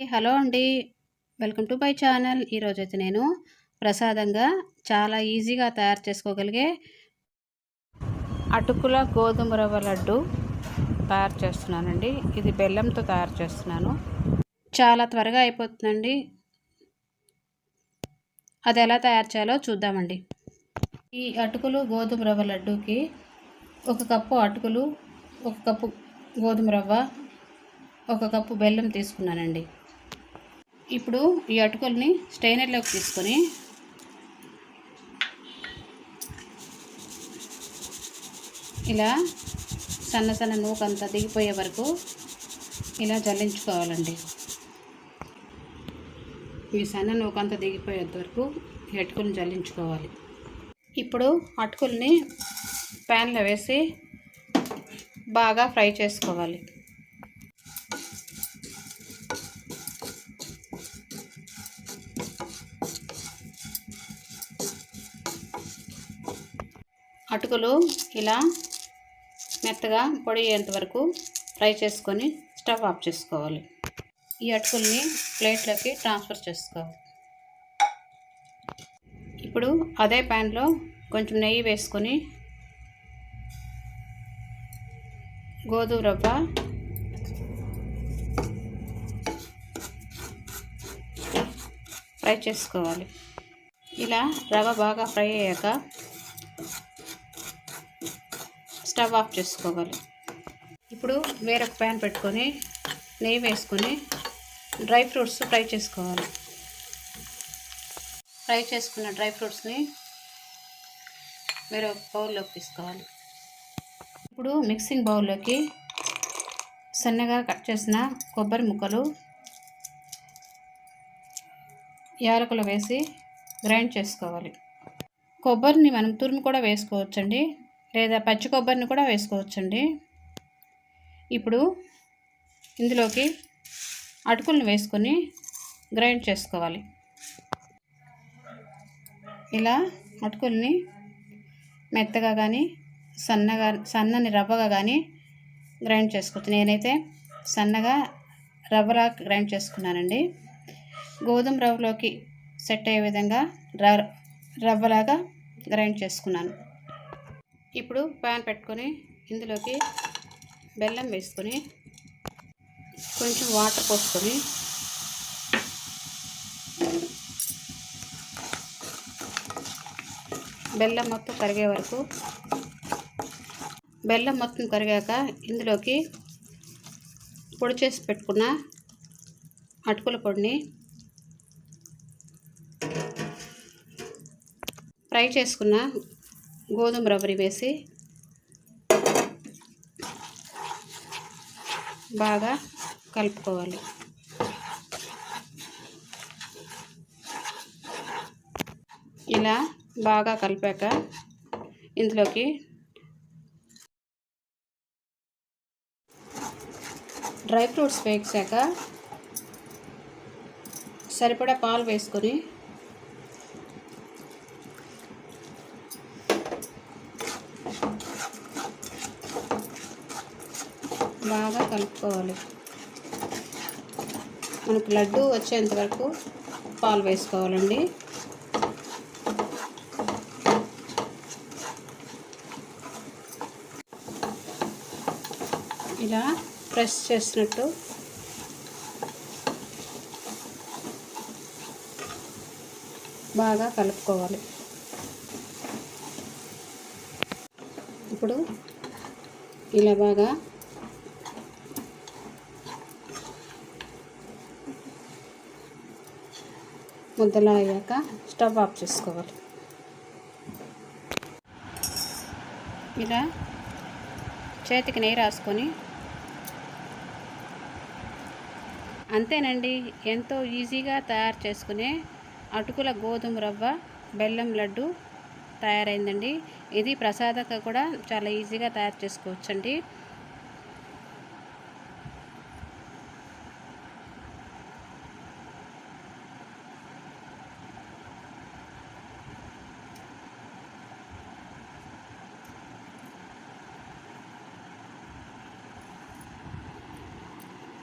Hello అండి. Welcome to my channel. ఈరోజైతే నేను ప్రసాదంగా చాలా ఈజీగా తయారు చేసుకోగలిగే అటుకుల గోధుమ రవ్వ లడ్డు తయారు చేస్తున్నానండి. ఇది బెల్లంతో తయారు చేస్తున్నాను. చాలా త్వరగా అయిపోతుందండి. అది ఎలా తయారు చేయాలో చూద్దామండి. ఈ అటుకులు గోధుమ రవ్వ లడ్డూకి ఒక కప్పు అటుకులు ఒక కప్పు గోధుమ రవ్వ ఒక కప్పు బెల్లం తీసుకున్నానండి. ఇప్పుడు ఈ అటుకుల్ని స్టైనర్లోకి తీసుకొని ఇలా సన్న సన్న నూకంతా దిగిపోయే వరకు ఇలా జల్లించుకోవాలండి. ఈ సన్న నూకంతా దిగిపోయేంత వరకు ఈ అటుకుల్ని జల్లించుకోవాలి. ఇప్పుడు అటుకుల్ని ప్యాన్లో వేసి బాగా ఫ్రై చేసుకోవాలి. అటుకులు ఇలా మెత్తగా పొడి అయ్యేంత వరకు ఫ్రై చేసుకొని స్టవ్ ఆఫ్ చేసుకోవాలి. ఈ అటుకుల్ని ప్లేట్లోకి ట్రాన్స్ఫర్ చేసుకోవాలి. ఇప్పుడు అదే ప్యాన్లో కొంచెం నెయ్యి వేసుకొని గోధుమ రవ్వ ఫ్రై చేసుకోవాలి. ఇలా రవ్వ బాగా ఫ్రై అయ్యాక స్టవ్ ఆఫ్ చేసుకోవాలి. ఇప్పుడు వేరొక ప్యాన్ పెట్టుకొని నెయ్యి వేసుకొని డ్రై ఫ్రూట్స్ ఫ్రై చేసుకోవాలి. ఫ్రై చేసుకున్న డ్రై ఫ్రూట్స్ని వేరే బౌల్లోకి తీసుకోవాలి. ఇప్పుడు మిక్సింగ్ బౌల్లోకి సన్నగా కట్ చేసిన కొబ్బరి ముక్కలు యాలకులు వేసి గ్రైండ్ చేసుకోవాలి. కొబ్బరిని మనం తురుము కూడా వేసుకోవచ్చండి. లేదా పచ్చి కొబ్బరిని కూడా వేసుకోవచ్చండి. ఇప్పుడు ఇందులోకి అటుకులను వేసుకొని గ్రైండ్ చేసుకోవాలి. ఇలా అటుకుల్ని మెత్తగా కానీ సన్నగా సన్నని రవ్వగా కానీ గ్రైండ్ చేసుకోవచ్చు. నేనైతే సన్నగా రవ్వలా గ్రైండ్ చేసుకున్నానండి. గోధుమ రవ్వలోకి సెట్ అయ్యే విధంగా రవ్వలాగా గ్రైండ్ చేసుకున్నాను. ఇప్పుడు ప్యాన్ పెట్టుకొని ఇందులోకి బెల్లం వేసుకొని కొంచెం వాటర్ పోసుకొని బెల్లం మొత్తం కరిగే వరకు బెల్లం మొత్తం కరిగాక ఇందులోకి పొడి చేసి పెట్టుకున్న అటుకుల పొడిని ఫ్రై చేసుకున్న గోధుమ రవ్వని వేసి బాగా కలుపుకోవాలి. ఇలా బాగా కలిపాక ఇందులోకి డ్రై ఫ్రూట్స్ వేసాక సరిపడా పాలు వేసుకొని బాగా కలుపుకోవాలి. మనకు లడ్డు వచ్చేంత వరకు పాలు వేసుకోవాలండి. ఇలా ప్రెస్ చేసినట్టు బాగా కలుపుకోవాలి. ఇప్పుడు ఇలా బాగా ముద్దలా అయ్యాక స్టవ్ ఆఫ్ చేసుకోవాలి. ఇలా చేతికి నెయ్యి రాసుకొని అంతేనండి ఎంతో ఈజీగా తయారు చేసుకునే అటుకుల గోధుమ రవ్వ బెల్లం లడ్డు తయారైందండి. ఇది ప్రసాదక కూడా చాలా ఈజీగా తయారు చేసుకోవచ్చండి.